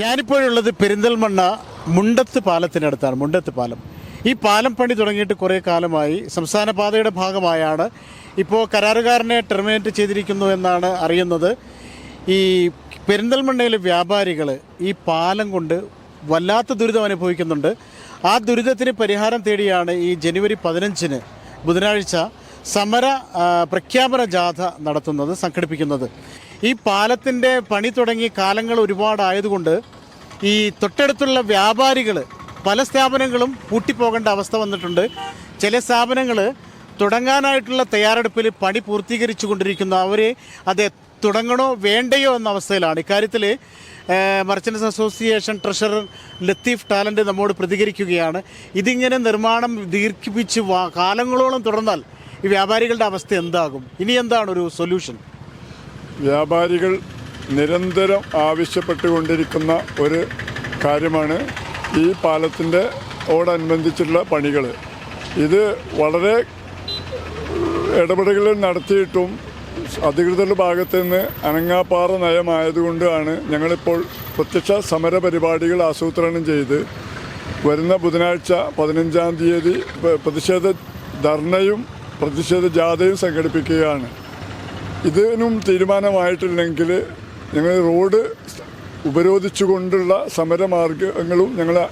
ഞാനിപ്പോഴുള്ളത് പെരിന്തൽമണ്ണ മുണ്ടത്ത് പാലത്തിനടുത്താണ് മുണ്ടത്ത് പാലം. ഈ പാലം പണി തുടങ്ങിയിട്ട് കുറേ കാലമായി സംസ്ഥാന പാതയുടെ ഭാഗമായാണ് ഇപ്പോൾ കരാറുകാരനെ ടെർമിനേറ്റ് ചെയ്തിരിക്കുന്നു എന്നാണ് അറിയുന്നത്. ഈ പെരിന്തൽമണ്ണയിലെ വ്യാപാരികൾ ഈ പാലം കൊണ്ട് വല്ലാത്ത ദുരിതം അനുഭവിക്കുന്നുണ്ട്. ആ ദുരിതത്തിന് പരിഹാരം തേടിയാണ് ഈ ജനുവരി പതിനഞ്ചിന് ബുധനാഴ്ച സമര പ്രഖ്യാപന ജാഥ നടത്തുന്നത് സംഘടിപ്പിക്കുന്നത്. ഈ പാലത്തിന്റെ പണി തുടങ്ങി കാലങ്ങൾ ഒരുപാടായതുകൊണ്ട് ഈ തൊട്ടടുത്തുള്ള വ്യാപാരികൾ പല സ്ഥാപനങ്ങളും പൂട്ടിപ്പോകേണ്ട അവസ്ഥ വന്നിട്ടുണ്ട്. ചില സ്ഥാപനങ്ങൾ തുടങ്ങാനായിട്ടുള്ള തയ്യാറെടുപ്പിൽ പണി പൂർത്തീകരിച്ചു കൊണ്ടിരിക്കുന്നു അവരെ അത് തുടങ്ങണോ വേണ്ടയോ എന്ന അവസ്ഥയിലാണ്. ഇക്കാര്യത്തിൽ merchants association treasurer Latheef Talent നമ്മോട് പ്രതികരിക്കുകയാണ്. ഇതിങ്ങനെ നിർമ്മാണം ദീർഘിപ്പിച്ച് കാലങ്ങളോളം തുടർന്നാൽ ഈ വ്യാപാരികളുടെ അവസ്ഥ എന്താകും? ഇനി എന്താണ് ഒരു സൊല്യൂഷൻ? വ്യാപാരികൾ നിരന്തരം ആവശ്യപ്പെട്ടുകൊണ്ടിരിക്കുന്ന ഒരു കാര്യമാണ് ഈ പാലത്തിന്റെ ഓടനുബന്ധിച്ചുള്ള പണികൾ. ഇത് വളരെ ഇടപെടലുകൾ നടത്തിയിട്ടും അധികൃതരുടെ ഭാഗത്ത് നിന്ന് അനങ്ങാപ്പാറ നയമായതുകൊണ്ടാണ് ഞങ്ങളിപ്പോൾ പ്രത്യക്ഷ സമര പരിപാടികൾ ആസൂത്രണം ചെയ്ത് വരുന്ന ബുധനാഴ്ച പതിനഞ്ചാം തീയതി പ്രതിഷേധ ധർണയും പ്രതിഷേധ ജാഥയും സംഘടിപ്പിക്കുകയാണ്. ഇതിനും തീരുമാനമായിട്ടില്ലെങ്കിൽ ഞങ്ങൾ റോഡ് ഉപരോധിച്ചുകൊണ്ടുള്ള സമരമാർഗങ്ങളും ഞങ്ങൾ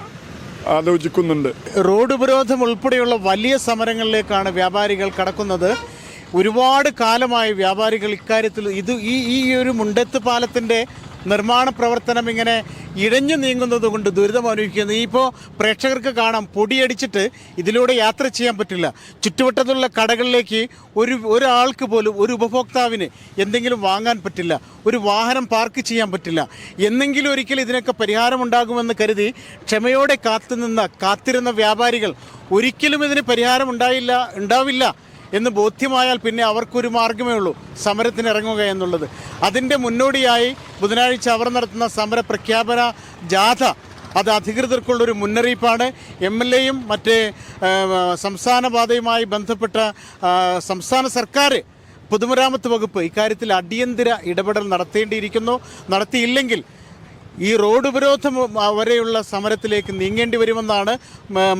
ആലോചിക്കുന്നുണ്ട്. റോഡ് ഉപരോധം ഉൾപ്പെടെയുള്ള വലിയ സമരങ്ങളിലേക്കാണ് വ്യാപാരികൾ കടക്കുന്നത്. ഒരുപാട് കാലമായി വ്യാപാരികൾ ഇക്കാര്യത്തിൽ ഇത് ഈ ഈ ഒരു മുണ്ടത്ത് പാലത്തിന്റെ നിർമ്മാണ പ്രവർത്തനം ഇങ്ങനെ ഇഴഞ്ഞു നീങ്ങുന്നത് കൊണ്ട് ദുരിതം അനുഭവിക്കുന്നത് ഇപ്പോൾ പ്രേക്ഷകർക്ക് കാണാം പൊടിയടിച്ചിട്ട് ഇതിലൂടെ യാത്ര ചെയ്യാൻ പറ്റില്ല. ചുറ്റുവട്ടത്തുള്ള കടകളിലേക്ക് ഒരു ഒരാൾക്ക് പോലും ഒരു ഉപഭോക്താവിന് എന്തെങ്കിലും വാങ്ങാൻ പറ്റില്ല. ഒരു വാഹനം പാർക്ക് ചെയ്യാൻ പറ്റില്ല. എന്നെങ്കിലും ഒരിക്കൽ ഇതിനൊക്കെ പരിഹാരമുണ്ടാകുമെന്ന് കരുതി ക്ഷമയോടെ കാത്തുനിന്ന കാത്തിരുന്ന വ്യാപാരികൾ ഒരിക്കലും ഇതിന് പരിഹാരം ഉണ്ടായില്ല ഉണ്ടാവില്ല. എന്ന് ബോധ്യമായാൽ പിന്നെ അവർക്കൊരു മാർഗമേ ഉള്ളൂ സമരത്തിന് ഇറങ്ങുക എന്നുള്ളത്. അതിന്റെ മുന്നോടിയായി ബുധനാഴ്ച അവർ നടത്തുന്ന സമര പ്രഖ്യാപന ജാഥ. അത് അധികൃതർക്കുള്ളൊരു മുന്നറിയിപ്പാണ്. എം എൽ എയും മറ്റ് സംസ്ഥാന പാതയുമായി ബന്ധപ്പെട്ട സംസ്ഥാന സർക്കാർ പൊതുമരാമത്ത് വകുപ്പ് ഇക്കാര്യത്തിൽ അടിയന്തര ഇടപെടൽ നടത്തേണ്ടിയിരിക്കുന്നു. നടത്തിയില്ലെങ്കിൽ ഈ റോഡ് ഉപരോധം വരെയുള്ള സമരത്തിലേക്ക് നീങ്ങേണ്ടി വരുമെന്നാണ്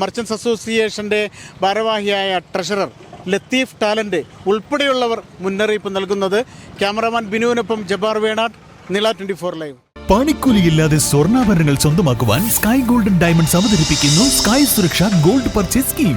മർച്ചൻസ് അസോസിയേഷന്റെ ഭാരവാഹിയായ ട്രഷറർ. ലത്തീഫ് ടാലന്റ് ഉൾപ്പെടെയുള്ളവർ മുന്നറിയിപ്പ് നൽകുന്നത് cameraman ബിനുവിനൊപ്പം Jabbar Venad Nila twenty four live. പണിക്കൂലിയില്ലാതെ സ്വർണാഭരണങ്ങൾ സ്വന്തമാക്കുവാൻ സ്കൈ ഗോൾഡൻ ഡയമണ്ട്സ് അവതരിപ്പിക്കുന്നു Sky Suraksha gold purchase scheme.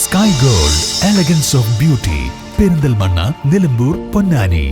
Sky Gold elegance of beauty Perinthalmanna Nilambur Ponnani